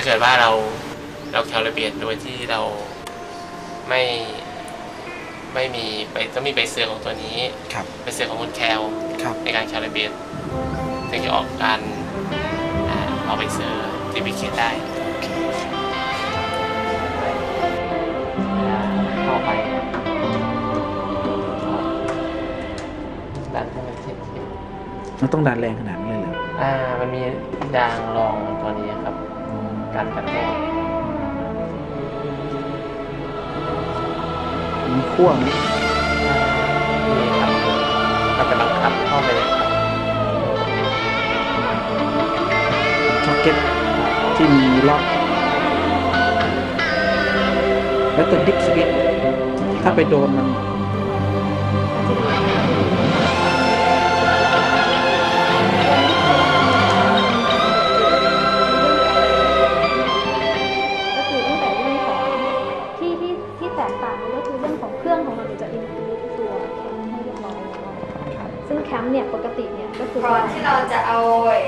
าเกิดว่าเราเราแคลเบียนโดยที่เราไม่ไม่มีไปต้องมีใบเสือของตัวนี้ครับใบเสือของคนแคลครับในการแคลเบียนถึงจะออกการอ่าเอาใบเสือที่ไปเขียนได้เข้าไปดันให้มันชิดๆมันต้องดันแรงขนาดนั้นเลยเหรออ่า มันมียางรองตัว นี้ครับการกระแทกมีขั้วไหมนี่ครับเราจะบังคับเข้าไปเลยครับช็อคเก็ตที่มีล็อกแล้วตัวดิฟสวิตช์ถ้าไปโดนมัน แล้วซึ่งแคมป์เนี่ยปกติเนี่ยก็คือก่อนที่เราจะเอาไอ้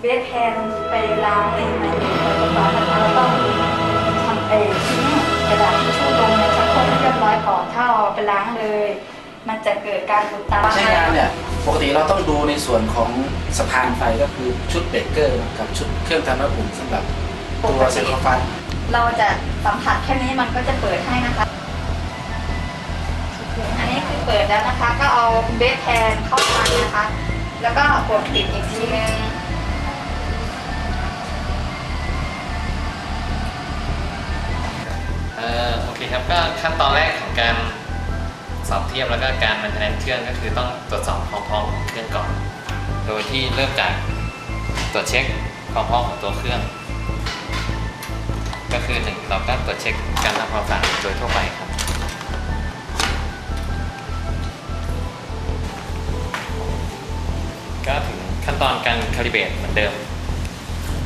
เบสแพนไปล้างในในในร้อนนะคะเราต้องทำไอ้ชิ้นกระดาษทิชชู่ลงในชักโครกให้เรียบร้อยก่อนถ้าเราเอาไปล้างเลย มันจะเกิดการอุดตันใช้งานเนี่ยปกติเราต้องดูในส่วนของสะพานไฟก็คือชุดเบรกเกอร์กับชุดเครื่องทำน้ำอุ่นสำหรับตัวเซลล์ไฟเราจะสัมผัสแค่นี้มันก็จะเปิดให้นะคะอันนี้คือเปิดแล้วนะคะ ก็เอาเบสแพนเข้าไปนะคะ แล้วก็กดติดอีกทีนึงเออโอเคครับก็ขั้นตอนแรกของการสอบเทียบแล้วก็การมันแทนเครื่องก็คือต้องตรวจสอบความพร้อมของเครื่องก่อน โดยที่เริ่มจากตรวจเช็คความพร้อมของตัวเครื่อง ก็คือหนึ่งเราก็ตรวจเช็คการทำความสะอาดโดยทั่วไปครับ ตอนการคาลิเบรตเหมือนเดิม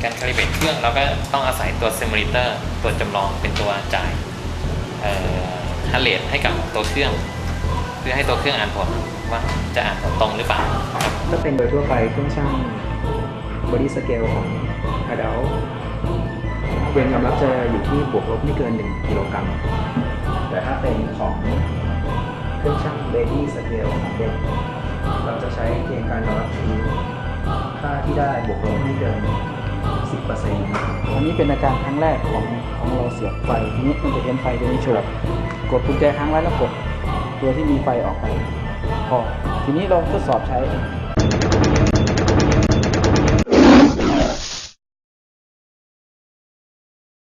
การคาลิเบรตเครื่องเราก็ต้องอาศัยตัวซิมูเลเตอร์ตัวจำลองเป็นตัวจ่ายฮัลเลตให้กับตัวเครื่อง เพื่อให้ตัวเครื่องอ่านผลว่าจะอ่านผลตรงหรือเปล่าถ้าเป็นโดยทั่วไปเครื่องช่างบอดี้สเกลของ a d u l t เวรยอมรับจะอยู่ที่บวกลบไม่เกิน 1 กิโลกรัม แต่ถ้าเป็นของเครื่องช่าง baby scale ของเด็กเราจะใช้เกณฑ์การยอมรับที่ ค่าที่ได้บวกลบไม่เกิน10%อันนี้เป็นอาการครั้งแรกของของเราเสียบไฟทีนี้มันจะเห็นไฟตัวนี้โชว์กดกุญแจค้างไว้แล้วกดตัวที่มีไฟออกไปพอทีนี้เราทดสอบใช้